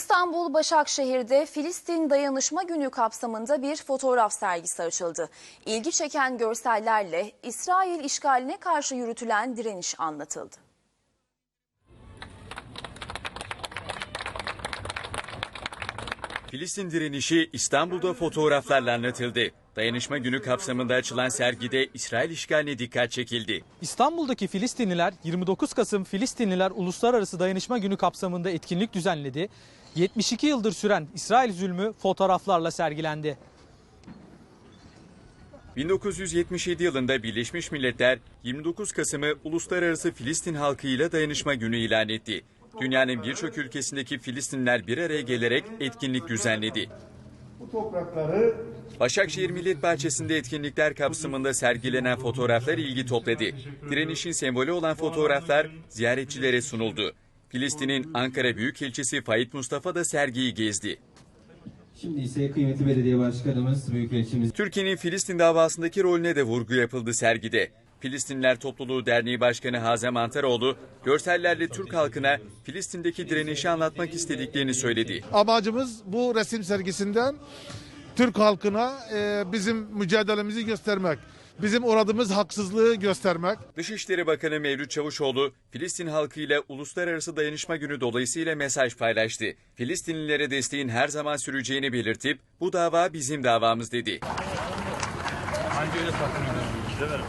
İstanbul Başakşehir'de Filistin Dayanışma Günü kapsamında bir fotoğraf sergisi açıldı. İlgi çeken görsellerle İsrail işgaline karşı yürütülen direniş anlatıldı. Filistin direnişi İstanbul'da fotoğraflarla anlatıldı. Dayanışma günü kapsamında açılan sergide İsrail işgaline dikkat çekildi. İstanbul'daki Filistinliler 29 Kasım Filistinliler Uluslararası Dayanışma Günü kapsamında etkinlik düzenledi. 72 yıldır süren İsrail zulmü fotoğraflarla sergilendi. 1977 yılında Birleşmiş Milletler 29 Kasım'ı Uluslararası Filistin halkıyla dayanışma günü ilan etti. Dünyanın birçok ülkesindeki Filistinler bir araya gelerek etkinlik düzenledi. Bu toprakları Başakşehir Millet Bahçesi'nde etkinlikler kapsamında sergilenen fotoğraflar ilgi topladı. Direnişin sembolü olan fotoğraflar ziyaretçilere sunuldu. Filistin'in Ankara Büyükelçisi Faik Mustafa da sergiyi gezdi. Şimdi ise kıymetli belediye başkanımız, büyükelçimiz Türkiye'nin Filistin davasındaki rolüne de vurgu yapıldı sergide. Filistinler Topluluğu Derneği Başkanı Hazem Antaroğlu, görsellerle Türk halkına Filistin'deki direnişi anlatmak istediklerini söyledi. amacımız bu resim sergisinden Türk halkına e, bizim mücadelemizi göstermek. Bizim uğradığımız haksızlığı göstermek. Dışişleri Bakanı Mevlüt Çavuşoğlu, Filistin halkıyla Uluslararası Dayanışma Günü dolayısıyla mesaj paylaştı. Filistinlilere desteğin her zaman süreceğini belirtip, bu dava bizim davamız dedi. Hangi öyle takım verir?